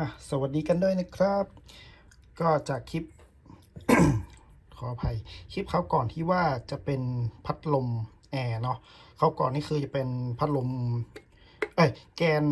อะสวัสดีกันด้วยนะครับ ก็จากคลิป ขออภัย คลิปเขาก่อนที่ว่าจะเป็นพัดลมแอร์เนาะเขาก่อนนี่คือจะเป็นพัดลม เอ้ยแกน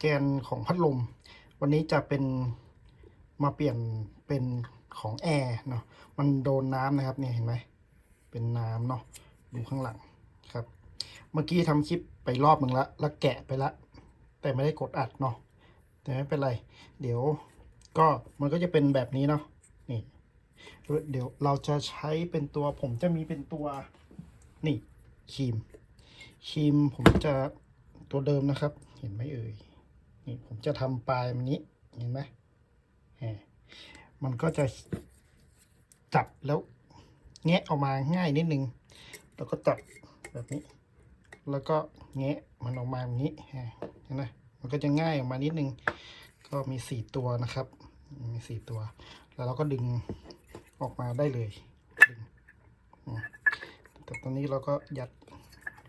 แกนของพัดลม วันนี้จะเป็นมาเปลี่ยนเป็นของแอร์เนาะ มันโดนน้ำนะครับเนี่ยเห็นไหม เป็นน้ำเนาะดูข้างหลังครับ เมื่อกี้ทำคลิปไปรอบหนึ่งละแล้วแกะไปละ แต่ไม่ได้กดอัดเนาะ แต่ไม่เป็นไร เดี๋ยวก็มันก็จะเป็นแบบนี้เนาะนี่ เดี๋ยวเราจะใช้เป็นตัวผมจะมีเป็นตัวนี่ครีมครีมผมจะตัวเดิมนะครับ เห็นไหมเอ่ยนี่ผมจะทำปลายมันนี้เห็นไหมแหมมันก็จะจับแล้วแงะออกมาง่ายนิดนึง แล้วก็จับแบบนี้ แล้วก็แงะมันออกมาแบบนี้เห็นไหม มันก็จะง่ายออกมานิดนึง ก็มีสี่ตัวนะครับ มีสี่ตัว แล้วเราก็ดึงออกมาได้เลยแต่ตอนนี้เราก็ยัด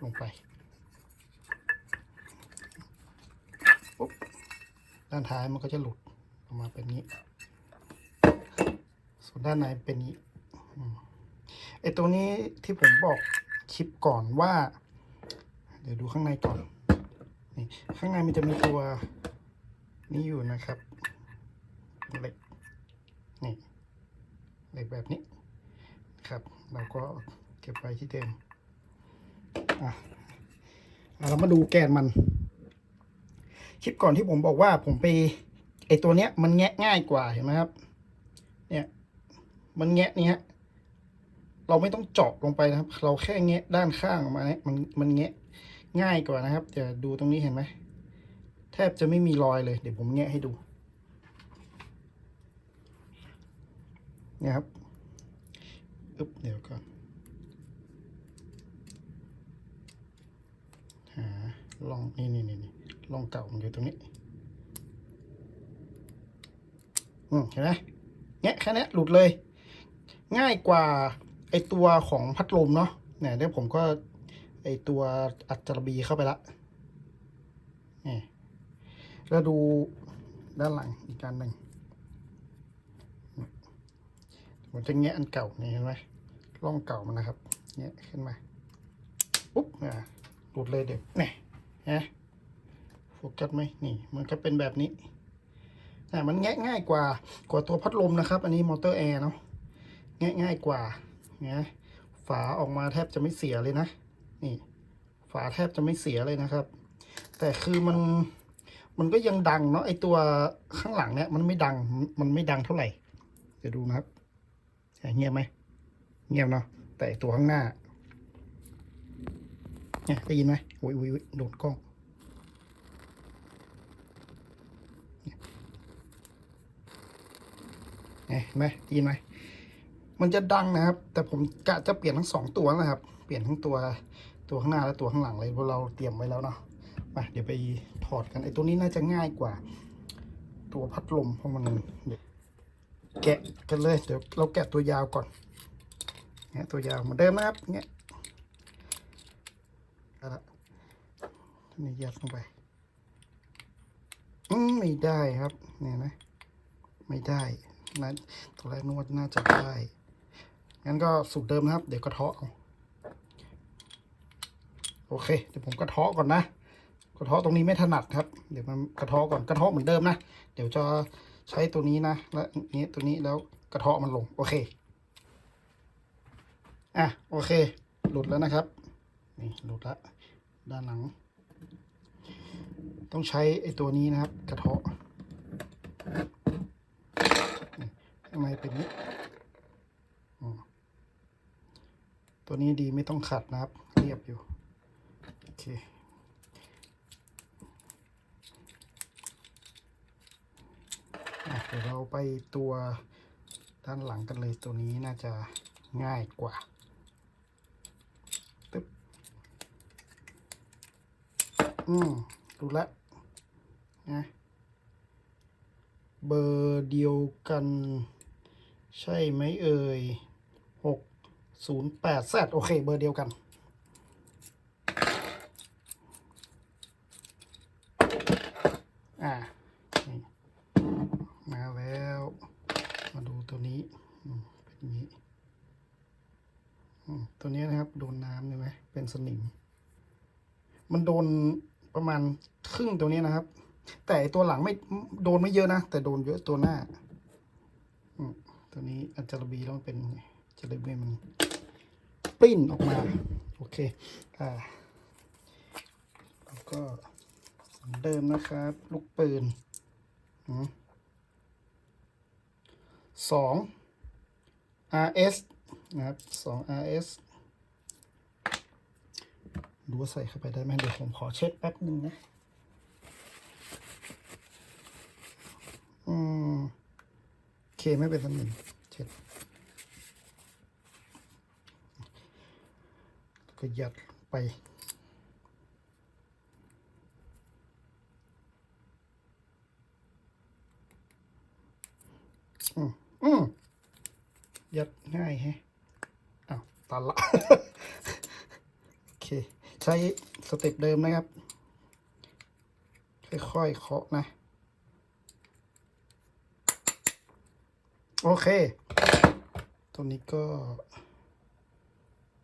ลงไปปุ๊บด้านท้ายมันก็จะหลุดออกมาเป็นนี้ ส่วนด้านในเป็นนี้อืมไอตัวนี้ที่ผมบอกคลิปก่อนว่า เดี๋ยวดูข้างในก่อน นี่ข้างในมันจะมีตัวนี้อยู่นะครับเหล็กนี่เหล็กแบบนี้ครับ เราก็เก็บไว้ที่เดิมอะเรามาดูแกนมัน คลิปก่อนที่ผมบอกว่าผมไปไอตัวเนี้ยมันแงะง่ายกว่าเห็นไหมครับ เนี่ยมันแงะนี่ฮะเราไม่ต้องเจาะลงไปนะครับ เราแค่แงะด้านข้างออกมาเนี่ยมันมันแงะ ง่ายกว่านะครับ เดี๋ยวดูตรงนี้เห็นไหม แทบจะไม่มีรอยเลย เดี๋ยวผมแงะให้ดู เนี่ยครับอึ๊บเดี๋ยวก่อน หาลองนี่นี่นี่ลองเก่ามันอยู่ตรงนี้ อืมเห็นไหมแงะแค่นี้หลุดเลย ง่ายกว่าไอตัวของพัดลมเนาะเนี่ยเดี๋ยวผมก็ ไอตัวอัดจารบีเข้าไปละนี่แล้วดูด้านหลังอีกการหนึ่งผมจะแงะอันเก่านี่เห็นไหมร่องเก่ามันนะครับแงะขึ้นมาปุ๊บอ่าหลุดเลยเดี๋ยวนี่นะโฟกัสไหมนี่มันก็เป็นแบบนี้แต่มันแงะง่ายกว่ากว่าตัวพัดลมนะครับ อันนี้มอเตอร์แอร์เนาะแงะง่ายกว่านะฝาออกมาแทบจะไม่เสียเลยนะ นี่ ฝาแทบจะไม่เสียเลยนะครับ แต่คือมันมันก็ยังดังเนาะไอตัวข้างหลังเนี่ยมันไม่ดังมันไม่ดังเท่าไหร่เดี๋ยวดูนะครับเงียบไหมเงียบเนาะแต่ตัวข้างหน้าเนี่ยได้ยินไหมโอ้ยโอ้ยโอ้ยโดนกล้องเห็นไหมได้ยินไหมมันจะดังนะครับ แต่ผมกะจะเปลี่ยนทั้งสองตัวนะครับ เปลี่ยนทั้งตัวตัวข้างหน้าและตัวข้างหลังเลยเพราะเราเตรียมไว้แล้วเนาะมาเดี๋ยวไปถอดกันไอ้ตัวนี้น่าจะง่ายกว่า ตัวพัดลมเพราะมันแกะกันเลยเดี๋ยวเราแกะตัวยาวก่อนเนี่ยตัวยาวเหมือนเดิมนะครับเนี่ยเอาละนี่ยัดลงไปอืมไม่ได้ครับ เนี่ยนะ ไม่ได้นะตอนแรกนวดน่าจะได้งั้นก็สูตรเดิมนะครับ เดี๋ยวกระเทาะเอา โอเค เดี๋ยวผมกระเทาะก่อนนะ กระเทาะตรงนี้ไม่ถนัดครับ เดี๋ยวมันกระเทาะก่อน กระเทาะเหมือนเดิมนะ เดี๋ยวจะใช้ตัวนี้นะ และนี้ตัวนี้แล้วกระเทาะมันลง โอเค อะ โอเค หลุดแล้วนะครับ นี่หลุดละด้านหลัง ต้องใช้ไอ้ตัวนี้นะครับ กระเทาะข้างในเป็นนี้ตัวนี้ดีไม่ต้องขัดนะครับ เรียบอยู่ เคเดี๋ยวเราไปตัวด้านหลังกันเลยตัวนี้น่าจะง่ายกว่าตึ๊บอืมดูแลวนะเบอร์เดียวกัน ใช่ไหมเอ่ยหกศูนย์แปดแซดโอเค เบอร์เดียวกัน ตัวนี้นะครับ โดนน้ำเลยไหมเป็นสนิม มันโดนประมาณครึ่งตัวนี้นะครับ แต่ตัวหลังไม่โดนไม่เยอะนะ แต่โดนเยอะตัวหน้าตัวนี้อาจจะระบีแล้วเป็นจะระบีมันปริ้นออกมา โอเค อ่าแล้วก็เดิมนะครับ ลูกปืนอสอง RS นะครับสอง RS ดูว่าใส่เข้าไปได้ไหมเดี๋ยวผมขอเช็ดแป๊บหนึ่งนะ อืมโอเคไม่เป็นสนิมเช็ด ก็ยัดไปอืมอืมยัดง่ายแฮะ ตันละ โอเค ใช้สเต็ปเดิมนะครับ ค่อยๆเคาะนะ โอเคตัวนี้ก็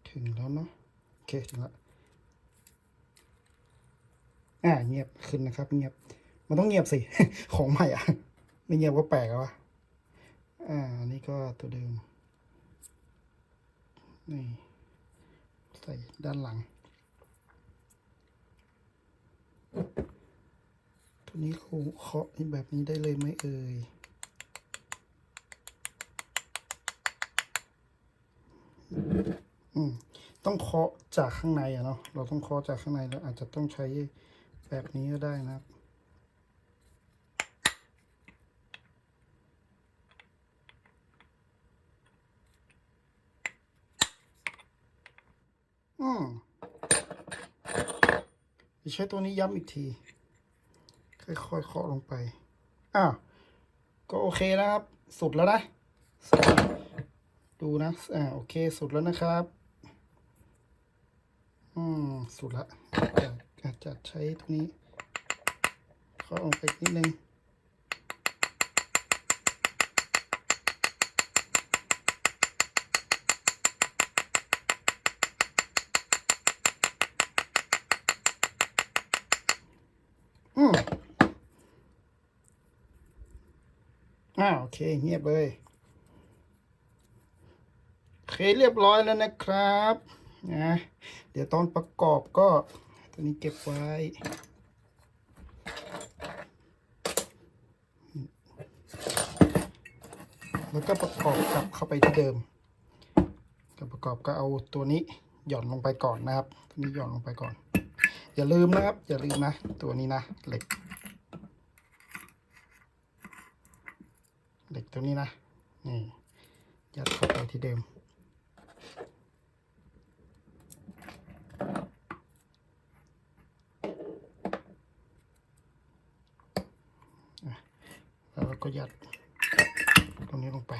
ถึงแล้วเนาะโอเค ถึงแล้วอ่าเงียบขึ้นนะครับ เงียบ มันต้องเงียบสิ ของใหม่อะ ไม่เงียบก็แปลกแล้ววะอ่าอันนี่ก็ตัวเดิม นี่ใส่ด้านหลัง ตัวนี้เราเคาะแบบนี้ได้เลยไหมเอ่ย อืม ต้องเคาะจากข้างในอะเนาะ เราต้องเคาะจากข้างในแล้วอาจจะต้องใช้แบบนี้ก็ได้นะครับ อืมจะ ใช้ตัวนี้ย้ำอีกที ค่อยๆเคาะลงไป อ้าว ก็โอเคนะครับ สุดแล้วนะ ดูนะ อ่า โอเค สุดแล้วนะครับ อืม สุดละอาจอาจจะใช้ตรงนี้เคาะลงไปนิดนึง อืมอ่าโอเคเงียบเลยโอเคเรียบร้อยแล้วนะครับนะเดี๋ยวตอนประกอบก็ตัวนี้เก็บไว้แล้วก็ประกอบกลับเข้าไปที่เดิมก็ประกอบก็เอาตัวนี้หย่อนลงไปก่อนนะครับตัวนี้หย่อนลงไปก่อน อย่าลืมนะครับ อย่าลืมนะ ตัวนี้นะเหล็ก เหล็กตัวนี้นะ นี่ยัดเข้าไปที่เดิม แล้วก็ยัดตรงนี้ลงไป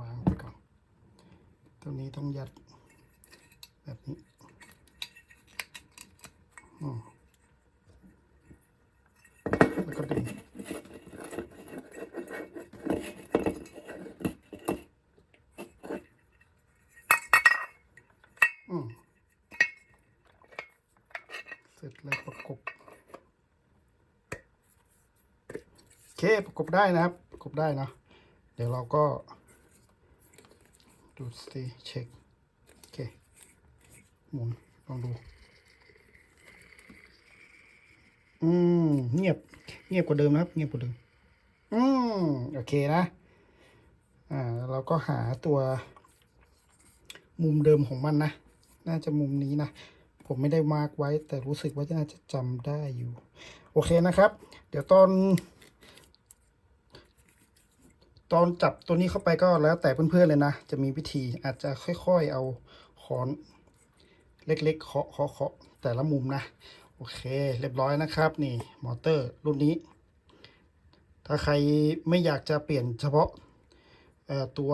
วางไปก่อน ตรงนี้ต้องยัดแบบนี้ แล้วก็ดึงเสร็จแล้วประกบโอเคประกบได้นะครับ ประกบได้นะ เดี๋ยวเราก็ดูสิเช็ค โอเคหมุนลองดู อืมเงียบ เงียบกว่าเดิมนะครับ เงียบกว่าเดิม อืมโอเคนะ อ่า เราก็หาตัว มุมเดิมของมันนะ น่าจะมุมนี้นะ ผมไม่ได้มาร์กไว้ แต่รู้สึกว่าน่าจะจำได้อยู่ โอเคนะครับ เดี๋ยวตอน ตอนจับตัวนี้เข้าไปก็แล้วแต่เพื่อนๆเลยนะ จะมีวิธีอาจจะค่อยๆเอาคอน เล็กๆเคาะเคาะเคาะแต่ละมุมนะ โอเค เรียบร้อยนะครับ นี่มอเตอร์รุ่นนี้ ถ้าใครไม่อยากจะเปลี่ยนเฉพาะตัว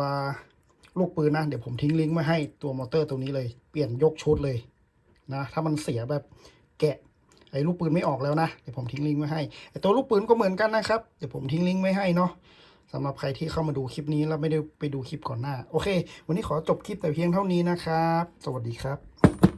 ลูกปืนนะ เดี๋ยวผมทิ้งลิงก์ไว้ให้ตัวมอเตอร์ตัวนี้เลย เปลี่ยนยกชุดเลยนะ ถ้ามันเสียแบบแกะไอ้ลูกปืนไม่ออกแล้วนะ เดี๋ยวผมทิ้งลิงก์ไว้ให้ไอ้ตัวลูกปืนก็เหมือนกันนะครับ เดี๋ยวผมทิ้งลิงก์ไว้ให้เนาะสำหรับใครที่เข้ามาดูคลิปนี้แล้วไม่ได้ไปดูคลิปก่อนหน้า โอเค วันนี้ขอจบคลิปแต่เพียงเท่านี้นะครับ สวัสดีครับ